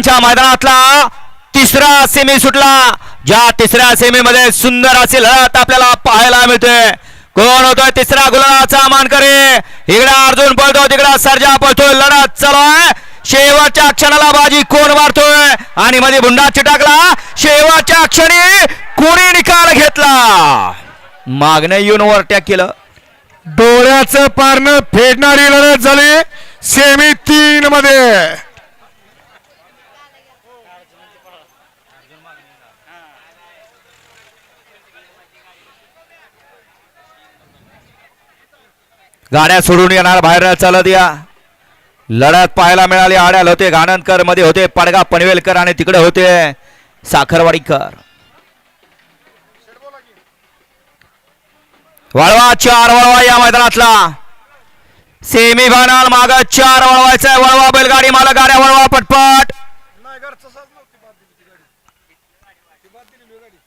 बैलगाड्यांच्या मैदानातला तिसरा सेमी सुटला. ज्या तिसऱ्या सेमी मध्ये सुंदर अशी लढत आपल्याला पाहायला मिळते. कोण होतोय तिसरा गुलाचा मानकरी? इकडे अर्जुन पळतो तिकडे सर्जा पळतोय. लढत चालू आहे शेवटच्या क्षणाला बाजी कोण मारतोय? आणि मध्ये भुंडा चिटाकला. शेवटच्या क्षणी कोणी निकाल घेतला? मागणे येऊन ओव्हरटॅक केलं. डोळ्याचं पारणं फेडणारी लढत झाली सेमी तीन मध्ये. गाड्या सोडून येणार बाहेर चालत या. लढत पाहायला मिळाली आड्याल होते गाणनकरमध्ये होते पडगा पनवेलकर आणि तिकडे होते साखरवाडीकर. वळवा चार वळवा या मैदानातला. सेमी फायनल माग चार वळवायचा वळवा बैलगाडी मला गाड्या वळवा पटपट. पाच सहा नव्हती बाद दिली ती गाडी? ती बाद दिली मी गाडी?